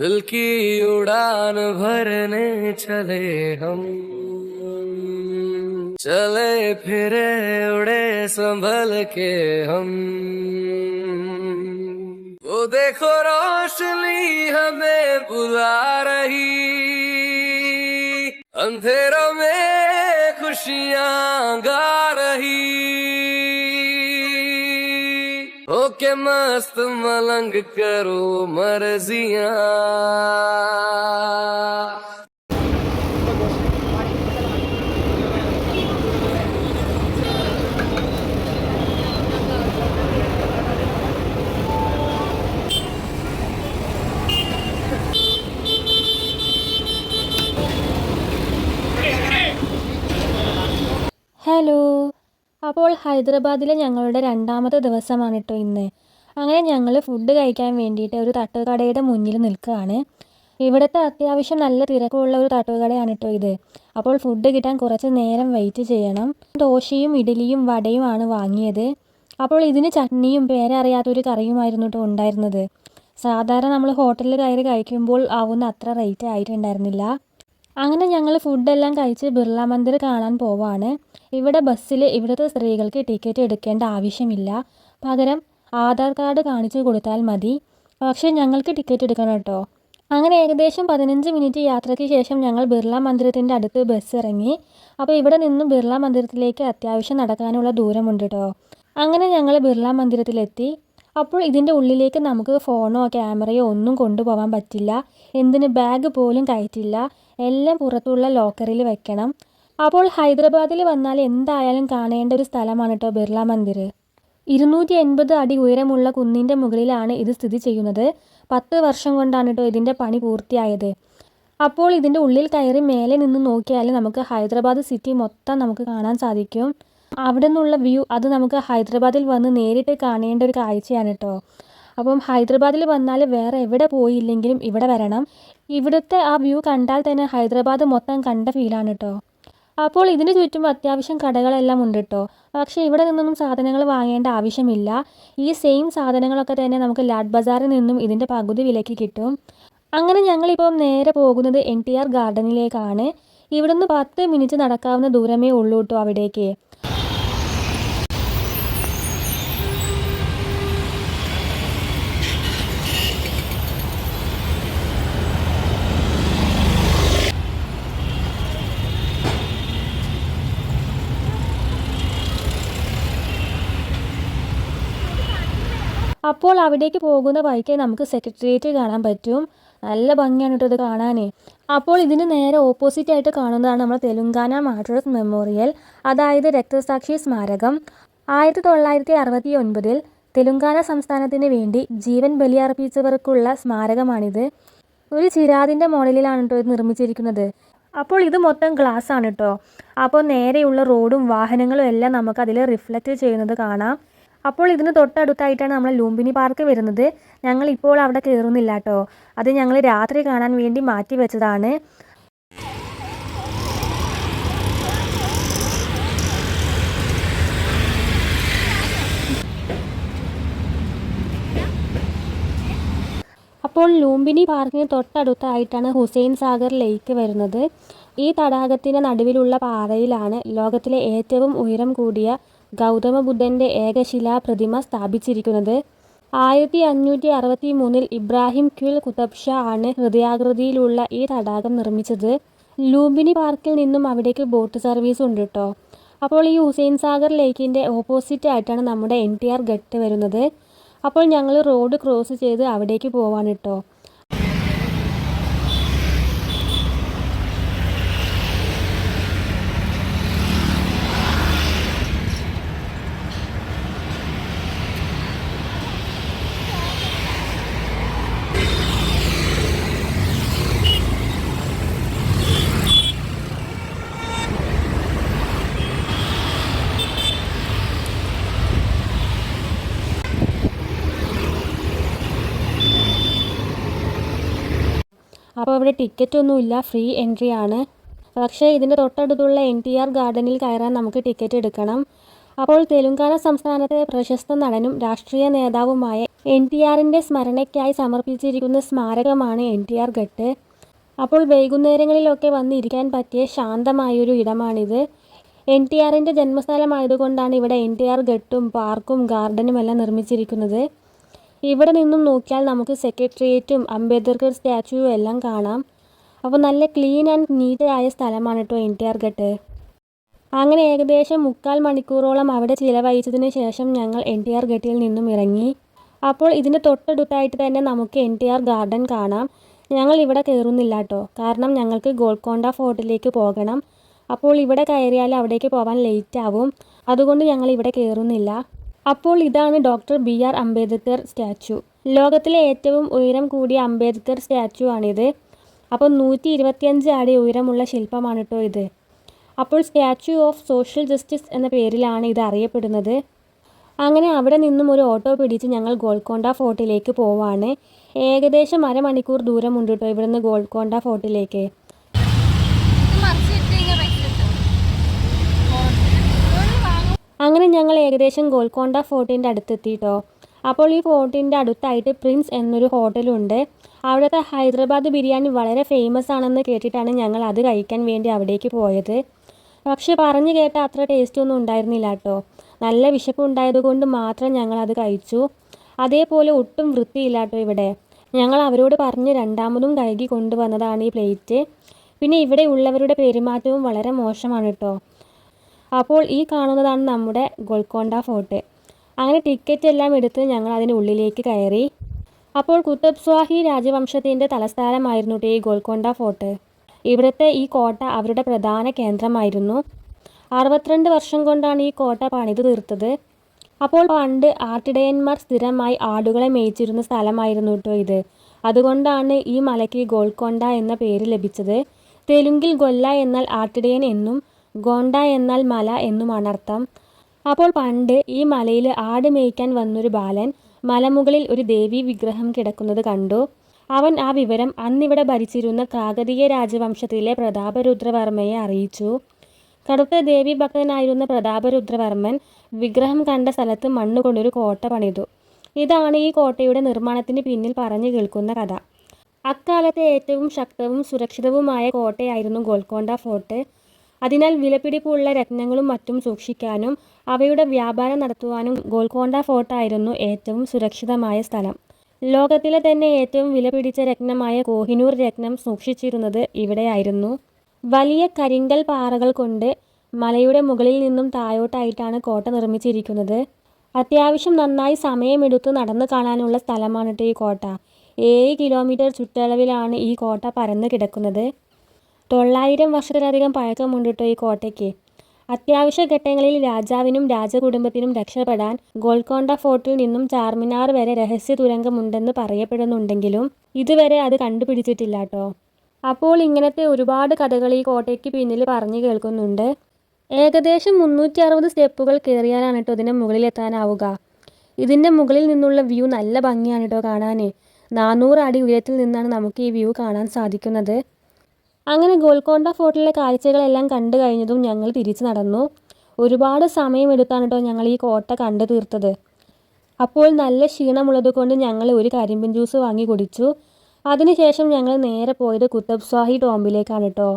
दिल की उड़ान भरने चले हम। चले फिरे उड़े संभल के हम। वो देखो रोशनी हमें बुला रही। अंधेरों में खुशियाँ गा रही। ओके मस्त मलंग करो मर्जियाँ। ഹലോ അപ്പോൾ ഹൈദരാബാദിലെ ഞങ്ങളുടെ രണ്ടാമത്തെ ദിവസമാണ് കേട്ടോ ഇന്ന്. അങ്ങനെ ഞങ്ങൾ ഫുഡ് കഴിക്കാൻ വേണ്ടിയിട്ട് ഒരു തട്ടുകടയുടെ മുന്നിൽ നിൽക്കുകയാണ്. ഇവിടുത്തെ അത്യാവശ്യം നല്ല തിരക്കുള്ള ഒരു തട്ടുകടയാണ് കേട്ടോ ഇത്. അപ്പോൾ ഫുഡ് കിട്ടാൻ കുറച്ച് നേരം വെയിറ്റ് ചെയ്യണം. ദോശയും ഇഡലിയും വടയുമാണ് വാങ്ങിയത്. അപ്പോൾ ഇതിന് ചട്നിയും പേരറിയാത്തൊരു കറിയുമായിരുന്നു കേട്ടോ ഉണ്ടായിരുന്നത്. സാധാരണ നമ്മൾ ഹോട്ടലിൽ കയറി കഴിക്കുമ്പോൾ ആവുന്ന അത്ര റേറ്റ് ആയിട്ടുണ്ടായിരുന്നില്ല. അങ്ങനെ ഞങ്ങൾ ഫുഡെല്ലാം കഴിച്ച് ബിർള മന്ദിർ കാണാൻ പോവാണ്. ഇവിടെ ബസ്സിൽ ഇവിടുത്തെ സ്ത്രീകൾക്ക് ടിക്കറ്റ് എടുക്കേണ്ട ആവശ്യമില്ല. പകരം ആധാർ കാർഡ് കാണിച്ചു കൊടുത്താൽ മതി. പക്ഷേ ഞങ്ങൾക്ക് ടിക്കറ്റ് എടുക്കണം കേട്ടോ. അങ്ങനെ ഏകദേശം പതിനഞ്ച് മിനിറ്റ് യാത്രയ്ക്ക് ശേഷം ഞങ്ങൾ ബിർള മന്ദിരത്തിന്റെ അടുത്ത് ബസ് ഇറങ്ങി. അപ്പോൾ ഇവിടെ നിന്നും ബിർള മന്ദിരത്തിലേക്ക് അത്യാവശ്യം നടക്കാനുള്ള ദൂരമുണ്ട് കേട്ടോ. അങ്ങനെ ഞങ്ങൾ ബിർള മന്ദിരത്തിലെത്തി. അപ്പോൾ ഇതിന്റെ ഉള്ളിലേക്ക് നമുക്ക് ഫോണോ ക്യാമറയോ ഒന്നും കൊണ്ടുപോകാൻ പറ്റില്ല. എന്തിന്? ബാഗ് പോലും കയറ്റില്ല. എല്ലാം പുറത്തുള്ള ലോക്കറിൽ വെക്കണം. അപ്പോൾ ഹൈദരാബാദിൽ വന്നാൽ എന്തായാലും കാണേണ്ട ഒരു സ്ഥലമാണ് കേട്ടോ ബിർള മന്ദിർ. ഇരുന്നൂറ്റി എൺപത് അടി ഉയരമുള്ള കുന്നിന്റെ മുകളിലാണ് ഇത് സ്ഥിതി ചെയ്യുന്നത്. പത്ത് വർഷം കൊണ്ടാണ് കേട്ടോ ഇതിന്റെ പണി പൂർത്തിയായത്. അപ്പോൾ ഇതിന്റെ ഉള്ളിൽ കയറി മേലെ നിന്ന് നോക്കിയാൽ നമുക്ക് ഹൈദരാബാദ് സിറ്റി മൊത്തം നമുക്ക് കാണാൻ സാധിക്കും. അവിടെ നിന്നുള്ള വ്യൂ അത് നമുക്ക് ഹൈദരാബാദിൽ വന്ന് നേരിട്ട് കാണേണ്ട ഒരു കാഴ്ചയാണ് കേട്ടോ അപ്പം ഹൈദരാബാദിൽ വന്നാൽ വേറെ എവിടെ പോയില്ലെങ്കിലും ഇവിടെ വരണം. ഇവിടുത്തെ ആ വ്യൂ കണ്ടാൽ തന്നെ ഹൈദരാബാദ് മൊത്തം കണ്ട ഫീലാണ് കേട്ടോ അപ്പോൾ ഇതിന് ചുറ്റും അത്യാവശ്യം കടകളെല്ലാം ഉണ്ട് കേട്ടോ പക്ഷേ ഇവിടെ നിന്നൊന്നും സാധനങ്ങൾ വാങ്ങേണ്ട ആവശ്യമില്ല. ഈ സെയിം സാധനങ്ങളൊക്കെ തന്നെ നമുക്ക് ലാഡ് ബസാറിൽ നിന്നും ഇതിന്റെ പകുതി വിലയ്ക്ക് കിട്ടും. അങ്ങനെ ഞങ്ങളിപ്പം നേരെ പോകുന്നത് എൻ ടി ആർ ഗാർഡനിലേക്കാണ്. ഇവിടുന്ന് പത്ത് മിനിറ്റ് നടക്കാവുന്ന ദൂരമേ ഉള്ളൂ കേട്ടോ അവിടേക്ക്. അപ്പോൾ അവിടേക്ക് പോകുന്ന വഴിക്ക് നമുക്ക് സെക്രട്ടേറിയറ്റ് കാണാൻ പറ്റും. നല്ല ഭംഗിയാണ് കേട്ടോ ഇത് കാണാനേ. അപ്പോൾ ഇതിന് നേരെ ഓപ്പോസിറ്റ് ആയിട്ട് കാണുന്നതാണ് നമ്മുടെ തെലുങ്കാന മാർട്ടേഴ്സ് മെമ്മോറിയൽ അതായത് രക്തസാക്ഷി സ്മാരകം. ആയിരത്തി തൊള്ളായിരത്തി അറുപത്തി ഒൻപതിൽ തെലുങ്കാന സംസ്ഥാനത്തിന് വേണ്ടി ജീവൻ ബലിയർപ്പിച്ചവർക്കുള്ള സ്മാരകമാണിത്. ഒരു ചിരാതിന്റെ മോഡലിലാണ് കേട്ടോ ഇത് നിർമ്മിച്ചിരിക്കുന്നത്. അപ്പോൾ ഇത് മൊത്തം ഗ്ലാസ് ആണ് കേട്ടോ. അപ്പോൾ നേരെയുള്ള റോഡും വാഹനങ്ങളും എല്ലാം നമുക്ക് അതിൽ റിഫ്ലക്റ്റ് ചെയ്യുന്നത് കാണാം. അപ്പോൾ ഇതിന് തൊട്ടടുത്തായിട്ടാണ് നമ്മൾ ലുംബിനി പാർക്ക് വരുന്നത്. ഞങ്ങൾ ഇപ്പോൾ അവിടെ കയറുന്നില്ല കേട്ടോ. അത് ഞങ്ങൾ രാത്രി കാണാൻ വേണ്ടി മാറ്റി വെച്ചതാണ്. അപ്പോൾ ലൂംബിനി പാർക്കിന് തൊട്ടടുത്തായിട്ടാണ് ഹുസൈൻ സാഗർ ലേക്ക് വരുന്നത്. ഈ തടാകത്തിന്റെ നടുവിലുള്ള പാറയിലാണ് ലോകത്തിലെ ഏറ്റവും ഉയരം കൂടിയ ഗൗതമ ബുദ്ധന്റെ ഏകശിലാ പ്രതിമ സ്ഥാപിച്ചിരിക്കുന്നത് ആയിരത്തി അഞ്ഞൂറ്റി അറുപത്തി മൂന്നിൽ ഇബ്രാഹിം ക്യുൽ കുതബ് ഷാ ആണ് ഹൃദയാകൃതിയിലുള്ള ഈ തടാകം നിർമ്മിച്ചത്. ലൂംബിനി പാർക്കിൽ നിന്നും അവിടേക്ക് ബോട്ട് സർവീസ് ഉണ്ട് കേട്ടോ അപ്പോൾ ഈ ഹുസൈൻ സാഗർ ലേക്കിന്റെ ഓപ്പോസിറ്റ് ആയിട്ടാണ് നമ്മുടെ എൻ ടി ആർ ഗട്ട് വരുന്നത്. അപ്പോൾ ഞങ്ങൾ റോഡ് ക്രോസ് ചെയ്ത് അവിടേക്ക് പോവാണ് കേട്ടോ അപ്പോൾ ഇവിടെ ടിക്കറ്റ് ഒന്നുമില്ല ഫ്രീ എൻട്രി ആണ്. പക്ഷേ ഇതിന്റെ തൊട്ടടുത്തുള്ള എൻ ടി ആർ ഗാർഡനിൽ കയറാൻ നമുക്ക് ടിക്കറ്റ് എടുക്കണം. അപ്പോൾ തെലുങ്കാന സംസ്ഥാനത്തെ പ്രശസ്ത നടനും രാഷ്ട്രീയ നേതാവുമായ എൻ ടി ആറിന്റെ സ്മരണയ്ക്കായി സമർപ്പിച്ചിരിക്കുന്ന സ്മാരകമാണ് എൻ ടി ആർ ഘട്ട്. അപ്പോൾ വൈകുന്നേരങ്ങളിലൊക്കെ വന്നിരിക്കാൻ പറ്റിയ ശാന്തമായൊരു ഇടമാണിത്. എൻ ടി ആറിന്റെ ജന്മസ്ഥലമായതുകൊണ്ടാണ് ഇവിടെ എൻ ടി ആർ ഘട്ടും പാർക്കും ഗാർഡനും എല്ലാം നിർമ്മിച്ചിരിക്കുന്നത്. ഇവിടെ നിന്നും നോക്കിയാൽ നമുക്ക് സെക്രട്ടേറിയറ്റും അംബേദ്കർ സ്റ്റാച്യുവും എല്ലാം കാണാം. അപ്പോൾ നല്ല ക്ലീൻ ആൻഡ് നീറ്റ് ആയ സ്ഥലമാണ് കേട്ടോ എൻ ടി ആർ ഘട്ട്. അങ്ങനെ ഏകദേശം മുക്കാൽ മണിക്കൂറോളം അവിടെ ചിലവഴിച്ചതിന് ശേഷം ഞങ്ങൾ എൻ ടി ആർ ഘട്ടിൽ നിന്നും ഇറങ്ങി. അപ്പോൾ ഇതിന് തൊട്ടടുത്തായിട്ട് തന്നെ നമുക്ക് എൻ ടി ആർ ഗാർഡൻ കാണാം. ഞങ്ങൾ ഇവിടെ കയറുന്നില്ല കേട്ടോ കാരണം ഞങ്ങൾക്ക് ഗോൾക്കൊണ്ട ഫോർട്ടിലേക്ക് പോകണം. അപ്പോൾ ഇവിടെ കയറിയാൽ അവിടേക്ക് പോകാൻ ലേറ്റ് ആവും. അതുകൊണ്ട് ഞങ്ങൾ ഇവിടെ കയറുന്നില്ല അപ്പോൾ ഇതാണ് doctor B R Ambedkar statue. ലോകത്തിലെ ഏറ്റവും ഉയരം കൂടിയ അംബേദ്കർ സ്റ്റാച്ചു ആണിത്. അപ്പോൾ നൂറ്റി ഇരുപത്തിയഞ്ച് അടി ഉയരമുള്ള ശില്പമാണ് കേട്ടോ ഇത്. അപ്പോൾ സ്റ്റാച്യു ഓഫ് സോഷ്യൽ ജസ്റ്റിസ് എന്ന പേരിലാണ് ഇത് അറിയപ്പെടുന്നത്. അങ്ങനെ അവിടെ നിന്നും ഒരു ഓട്ടോ പിടിച്ച് ഞങ്ങൾ ഗോൾക്കൊണ്ട ഫോർട്ടിലേക്ക് പോവാണ്. ഏകദേശം അരമണിക്കൂർ ദൂരമുണ്ട് കേട്ടോ ഇവിടുന്ന് ഗോൾക്കൊണ്ട ഫോർട്ടിലേക്ക്. അങ്ങനെ ഞങ്ങൾ ഏകദേശം ഗോൽക്കൊണ്ട ഫോർട്ടിന്റെ അടുത്തെത്തിയിട്ടോ അപ്പോൾ ഈ ഫോർട്ടിന്റെ അടുത്തായിട്ട് പ്രിൻസ് എന്നൊരു ഹോട്ടലുണ്ട്. അവിടുത്തെ ഹൈദരാബാദ് ബിരിയാണി വളരെ ഫേമസ് ആണെന്ന് കേട്ടിട്ടാണ് ഞങ്ങൾ അത് കഴിക്കാൻ വേണ്ടി അവിടേക്ക് പോയത്. പക്ഷെ പറഞ്ഞു കേട്ട അത്ര ടേസ്റ്റ് ഒന്നും ഉണ്ടായിരുന്നില്ല കേട്ടോ. നല്ല വിശപ്പ് ഉണ്ടായതുകൊണ്ട് മാത്രം ഞങ്ങൾ അത് കഴിച്ചു. അതേപോലെ ഒട്ടും വൃത്തിയില്ല കേട്ടോ ഇവിടെ. ഞങ്ങൾ അവരോട് പറഞ്ഞ് രണ്ടാമതും കഴുകി കൊണ്ടുവന്നതാണ് ഈ പ്ലേറ്റ്. പിന്നെ ഇവിടെ ഉള്ളവരുടെ പെരുമാറ്റവും വളരെ മോശമാണ് കേട്ടോ. അപ്പോൾ ഈ കാണുന്നതാണ് നമ്മുടെ ഗോൾക്കൊണ്ട ഫോർട്ട്. അങ്ങനെ ടിക്കറ്റ് എല്ലാം എടുത്ത് ഞങ്ങൾ അതിന് ഉള്ളിലേക്ക് കയറി. അപ്പോൾ കുത്തബ് സ്വാഹി രാജവംശത്തിന്റെ തലസ്ഥാനമായിരുന്നു ഈ ഗോൾക്കൊണ്ട ഫോർട്ട്. ഇവിടുത്തെ ഈ കോട്ട അവരുടെ പ്രധാന കേന്ദ്രമായിരുന്നു. അറുപത്തിരണ്ട് വർഷം കൊണ്ടാണ് ഈ കോട്ട പണിത് തീർത്തത്. അപ്പോൾ പണ്ട് ആട്ടിടയന്മാർ സ്ഥിരമായി ആടുകളെ മേയിച്ചിരുന്ന സ്ഥലമായിരുന്നു കേട്ടോ ഇത്. അതുകൊണ്ടാണ് ഈ മലയ്ക്ക് ഗോൾക്കൊണ്ട എന്ന പേര് ലഭിച്ചത്. തെലുങ്കിൽ ഗൊല്ല എന്നാൽ ആട്ടിടയൻ എന്നും ഗോണ്ട എന്നാൽ മല എന്നുമാണ് അർത്ഥം. അപ്പോൾ പണ്ട് ഈ മലയിൽ ആട് മേയ്ക്കാൻ വന്നൊരു ബാലൻ മലമുകളിൽ ഒരു ദേവീ വിഗ്രഹം കിടക്കുന്നത് കണ്ടു. അവൻ ആ വിവരം അന്നിവിടെ ഭരിച്ചിരുന്ന കാകതീയ രാജവംശത്തിലെ പ്രതാപരുദ്രവർമ്മയെ അറിയിച്ചു. കടുത്ത ദേവി ഭക്തനായിരുന്ന പ്രതാപരുദ്രവർമ്മൻ വിഗ്രഹം കണ്ട സ്ഥലത്ത് മണ്ണുകൊണ്ടൊരു കോട്ട പണിതു. ഇതാണ് ഈ കോട്ടയുടെ നിർമ്മാണത്തിന് പിന്നിൽ പറഞ്ഞു കേൾക്കുന്ന കഥ. അക്കാലത്തെ ഏറ്റവും ശക്തവും സുരക്ഷിതവുമായ കോട്ടയായിരുന്നു ഗോൽക്കൊണ്ട ഫോർട്ട്. അതിനാൽ വിലപിടിപ്പുള്ള രത്നങ്ങളും മറ്റും സൂക്ഷിക്കാനും അവയുടെ വ്യാപാരം നടത്തുവാനും ഗോൽക്കൊണ്ട ഫോർട്ടായിരുന്നു ഏറ്റവും സുരക്ഷിതമായ സ്ഥലം. ലോകത്തിലെ തന്നെ ഏറ്റവും വിലപിടിച്ച രത്നമായ കോഹിനൂർ രത്നം സൂക്ഷിച്ചിരുന്നത് ഇവിടെയായിരുന്നു. വലിയ കരിങ്കൽ പാറകൾ കൊണ്ട് മലയുടെ മുകളിൽ നിന്നും താഴോട്ടായിട്ടാണ് കോട്ട നിർമ്മിച്ചിരിക്കുന്നത്. അത്യാവശ്യം നന്നായി സമയമെടുത്ത് നടന്നു കാണാനുള്ള സ്ഥലമാണ് ഈ കോട്ട. ഏഴ് കിലോമീറ്റർ ചുറ്റളവിലാണ് ഈ കോട്ട പരന്നു കിടക്കുന്നത്. തൊള്ളായിരം വർഷത്തിലധികം പഴക്കമുണ്ട് ഈ കോട്ടയ്ക്ക്. അത്യാവശ്യ ഘട്ടങ്ങളിൽ രാജാവിനും രാജകുടുംബത്തിനും രക്ഷപ്പെടാൻ ഗോൾക്കൊണ്ട ഫോർട്ടിൽ നിന്നും ചാർമിനാർ വരെ രഹസ്യ തുരങ്കമുണ്ടെന്ന് പറയപ്പെടുന്നുണ്ടെങ്കിലും ഇതുവരെ അത് കണ്ടുപിടിച്ചിട്ടില്ല കേട്ടോ അപ്പോൾ ഇങ്ങനത്തെ ഒരുപാട് കഥകൾ ഈ കോട്ടയ്ക്ക് പിന്നിൽ പറഞ്ഞു കേൾക്കുന്നുണ്ട്. ഏകദേശം മുന്നൂറ്റി അറുപത് സ്റ്റെപ്പുകൾ കയറിയാലാണ് കേട്ടോ ഇതിന്റെ മുകളിലെത്താനാവുക. ഇതിന്റെ മുകളിൽ നിന്നുള്ള വ്യൂ നല്ല ഭംഗിയാണ് കേട്ടോ കാണാൻ നാനൂറ് അടി ഉയരത്തിൽ നിന്നാണ് നമുക്ക് ഈ വ്യൂ കാണാൻ സാധിക്കുന്നത്. അങ്ങനെ ഗോൽക്കൊണ്ട ഫോർട്ടിലെ കാഴ്ചകളെല്ലാം കണ്ടു കഴിഞ്ഞതും ഞങ്ങൾ തിരിച്ചു നടന്നു. ഒരുപാട് സമയമെടുത്താണ് കേട്ടോ ഞങ്ങൾ ഈ കോട്ട കണ്ടു തീർത്തത്. അപ്പോൾ നല്ല ക്ഷീണമുള്ളത് കൊണ്ട് ഞങ്ങൾ ഒരു കരിമ്പിൻ ജ്യൂസ് വാങ്ങി കുടിച്ചു. അതിനുശേഷം ഞങ്ങൾ നേരെ പോയത് കുത്തബ് സ്വാഹി ടോംബിലേക്കാണ് കേട്ടോ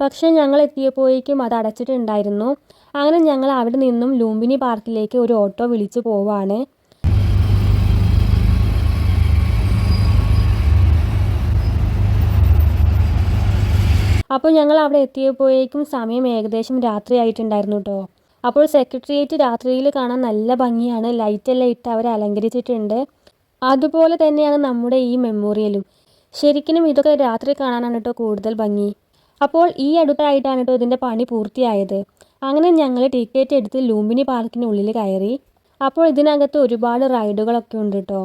പക്ഷേ ഞങ്ങൾ എത്തിയപ്പോഴേക്കും അത് അടച്ചിട്ടുണ്ടായിരുന്നു. അങ്ങനെ ഞങ്ങൾ അവിടെ നിന്നും ലൂമ്പിനി പാർക്കിലേക്ക് ഒരു ഓട്ടോ വിളിച്ചു പോവാണ്. അപ്പോൾ ഞങ്ങൾ അവിടെ എത്തിയപ്പോഴേക്കും സമയം ഏകദേശം രാത്രിയായിട്ടുണ്ടായിരുന്നു കേട്ടോ. അപ്പോൾ സെക്രട്ടേറിയറ്റ് രാത്രിയിൽ കാണാൻ നല്ല ഭംഗിയാണ്. ലൈറ്റെല്ലാം ഇട്ട് അവർ അലങ്കരിച്ചിട്ടുണ്ട്. അതുപോലെ തന്നെയാണ് നമ്മുടെ ഈ മെമ്മോറിയലും ശരിക്കും ഇതൊക്കെ രാത്രി കാണാനാണ് കേട്ടോ കൂടുതൽ ഭംഗി. അപ്പോൾ ഈ അടുത്തായിട്ടാണ് കേട്ടോ ഇതിന്റെ പണി പൂർത്തിയായത്. അങ്ങനെ ഞങ്ങൾ ടിക്കറ്റ് എടുത്ത് ലൂമ്പിനി പാർക്കിനുള്ളിൽ കയറി. അപ്പോൾ ഇതിനകത്ത് ഒരുപാട് റൈഡുകളൊക്കെ ഉണ്ട് കേട്ടോ.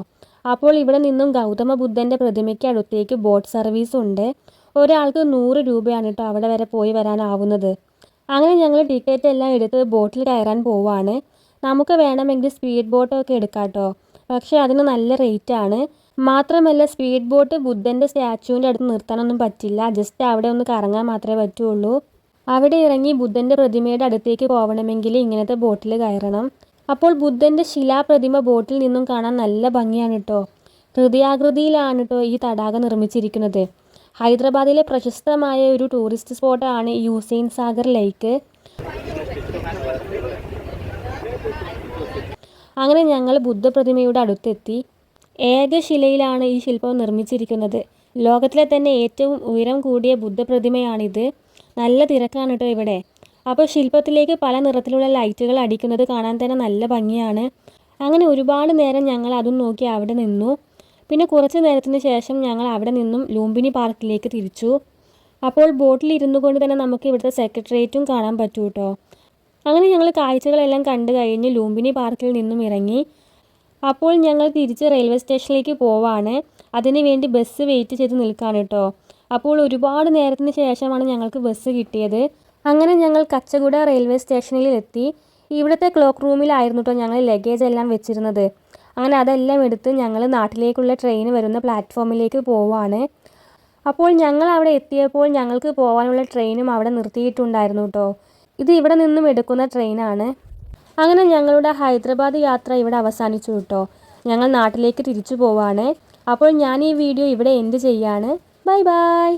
അപ്പോൾ ഇവിടെ നിന്നും ഗൗതമ ബുദ്ധന്റെ പ്രതിമയ്ക്ക് അടുത്തേക്ക് ബോട്ട് സർവീസ് ഉണ്ട്. ഒരാൾക്ക് നൂറ് രൂപയാണ് കേട്ടോ അവിടെ വരെ പോയി വരാനാവുന്നത്. അങ്ങനെ ഞങ്ങൾ ടിക്കറ്റ് എല്ലാം എടുത്ത് ബോട്ടിൽ കയറാൻ പോവാണ്. നമുക്ക് വേണമെങ്കിൽ സ്പീഡ് ബോട്ടൊക്കെ എടുക്കാം കേട്ടോ പക്ഷേ അതിന് നല്ല റേറ്റ് ആണ്. മാത്രമല്ല സ്പീഡ് ബോട്ട് ബുദ്ധന്റെ സ്റ്റാച്ചുവിന്റെ അടുത്ത് നിർത്താനൊന്നും പറ്റില്ല. ജസ്റ്റ് അവിടെ ഒന്ന് കറങ്ങാൻ മാത്രമേ പറ്റുള്ളൂ. അവിടെ ഇറങ്ങി ബുദ്ധന്റെ പ്രതിമയുടെ അടുത്തേക്ക് പോകണമെങ്കിൽ ഇങ്ങനത്തെ ബോട്ടിൽ കയറണം. അപ്പോൾ ബുദ്ധന്റെ ശിലാപ്രതിമ ബോട്ടിൽ നിന്നും കാണാൻ നല്ല ഭംഗിയാണ് കേട്ടോ ഹൃദയാകൃതിയിലാണ് കേട്ടോ ഈ തടാകം നിർമ്മിച്ചിരിക്കുന്നത്. ഹൈദരാബാദിലെ പ്രശസ്തമായ ഒരു ടൂറിസ്റ്റ് സ്പോട്ടാണ് യൂസൈൻ സാഗർ ലേക്ക്. അങ്ങനെ ഞങ്ങൾ ബുദ്ധപ്രതിമയുടെ അടുത്തെത്തി. ഏകശിലയിലാണ് ഈ ശില്പം നിർമ്മിച്ചിരിക്കുന്നത്. ലോകത്തിലെ തന്നെ ഏറ്റവും ഉയരം കൂടിയ ബുദ്ധപ്രതിമയാണിത്. നല്ല തിരക്കാണ് കേട്ടോ ഇവിടെ. അപ്പോൾ ശില്പത്തിലേക്ക് പല നിറത്തിലുള്ള ലൈറ്റുകൾ അടിക്കുന്നത് കാണാൻ തന്നെ നല്ല ഭംഗിയാണ്. അങ്ങനെ ഒരുപാട് നേരം ഞങ്ങൾ അതും നോക്കി അവിടെ നിന്നു. പിന്നെ കുറച്ച് നേരത്തിന് ശേഷം ഞങ്ങൾ അവിടെ നിന്നും ലൂമ്പിനി പാർക്കിലേക്ക് തിരിച്ചു. അപ്പോൾ ബോട്ടിൽ ഇരുന്നു കൊണ്ട് തന്നെ നമുക്ക് ഇവിടുത്തെ സെക്രട്ടേറിയറ്റും കാണാൻ പറ്റൂ കേട്ടോ അങ്ങനെ ഞങ്ങൾ കാഴ്ചകളെല്ലാം കണ്ടു കഴിഞ്ഞ് ലൂമ്പിനി പാർക്കിൽ നിന്നും ഇറങ്ങി. അപ്പോൾ ഞങ്ങൾ തിരിച്ച് റെയിൽവേ സ്റ്റേഷനിലേക്ക് പോവാണ്. അതിന് വേണ്ടി ബസ് വെയിറ്റ് ചെയ്ത് നിൽക്കുകയാണ് കേട്ടോ അപ്പോൾ ഒരുപാട് നേരത്തിന് ശേഷമാണ് ഞങ്ങൾക്ക് ബസ് കിട്ടിയത്. അങ്ങനെ ഞങ്ങൾ കച്ചഗുഡ റെയിൽവേ സ്റ്റേഷനിൽ എത്തി ഇവിടുത്തെ ക്ലോക്ക് റൂമിലായിരുന്നു കേട്ടോ ഞങ്ങൾ ലഗേജ് എല്ലാം വെച്ചിരുന്നത്. അങ്ങനെ അതെല്ലാം എടുത്ത് ഞങ്ങൾ നാട്ടിലേക്കുള്ള ട്രെയിൻ വരുന്ന പ്ലാറ്റ്ഫോമിലേക്ക് പോവാണ്. അപ്പോൾ ഞങ്ങൾ അവിടെ എത്തിയപ്പോൾ ഞങ്ങൾക്ക് പോകാനുള്ള ട്രെയിനും അവിടെ നിർത്തിയിട്ടുണ്ടായിരുന്നു കേട്ടോ ഇത് ഇവിടെ നിന്നും എടുക്കുന്ന ട്രെയിനാണ് അങ്ങനെ ഞങ്ങളുടെ ഹൈദരാബാദ് യാത്ര ഇവിടെ അവസാനിച്ചു കേട്ടോ ഞങ്ങൾ നാട്ടിലേക്ക് തിരിച്ചു പോവാണ്. അപ്പോൾ ഞാൻ ഈ വീഡിയോ ഇവിടെ എൻഡ് ചെയ്യാണ്. Bye bye